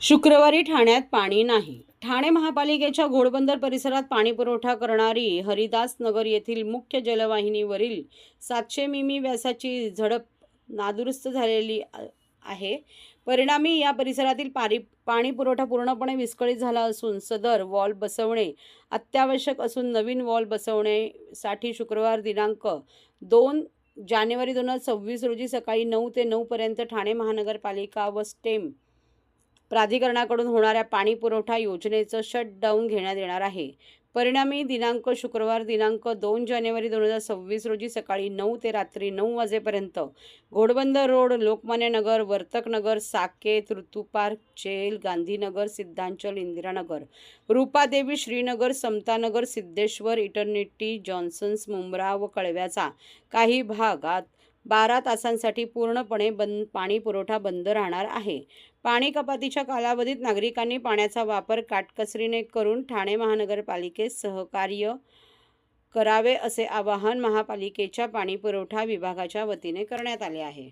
शुक्रवारी ठाण्यात पाणी नाही. ठाणे महापालिकेच्या घोडबंदर परिसरात पाणी पुरवठा करणारी हरिदास नगर येथील मुख्य जलवाहिनीवरील सातशे मिमी व्यासाची झडप नादुरुस्त झालेली आहे. परिणामी या परिसरातील पारी पाणीपुरवठा पूर्णपणे विस्कळीत झाला असून सदर वॉल बसवणे अत्यावश्यक असून नवीन वॉल बसवण्यासाठी शुक्रवार दिनांक दोन जानेवारी दोन हजार सव्वीस रोजी सकाळी नऊ ते नऊपर्यंत ठाणे महानगरपालिका व स्टेम प्राधिकरणाकडून होणाऱ्या पाणी पुरवठा योजनेचं शटडाऊन घेण्यात येणार आहे. परिणामी दिनांक शुक्रवार दिनांक दोन जानेवारी दोन हजार सव्वीस रोजी सकाळी नऊ ते रात्री नऊ वाजेपर्यंत Ghodbunder road Lokmanya Nagar Saket Rutu park jail Gandhinagar Siddhanchal Indiranagar Rupadevi Shrinagar Samtanagar Siddheshwar eternity Johnson's Mumbra व कळव्याचा काही भागात बारा तासांसाठी पूर्णपणे बंद पाणी पुरवठा बंद राहणार आहे. पाणी कपातीच्या कालावधीत नागरिकांनी पाण्याचा वापर काटकसरीने करून ठाणे महानगरपालिकेस सहकार्य करावे असे आवाहन महापालिकेच्या पाणीपुरवठा विभागाच्या वतीने करण्यात आले आहे.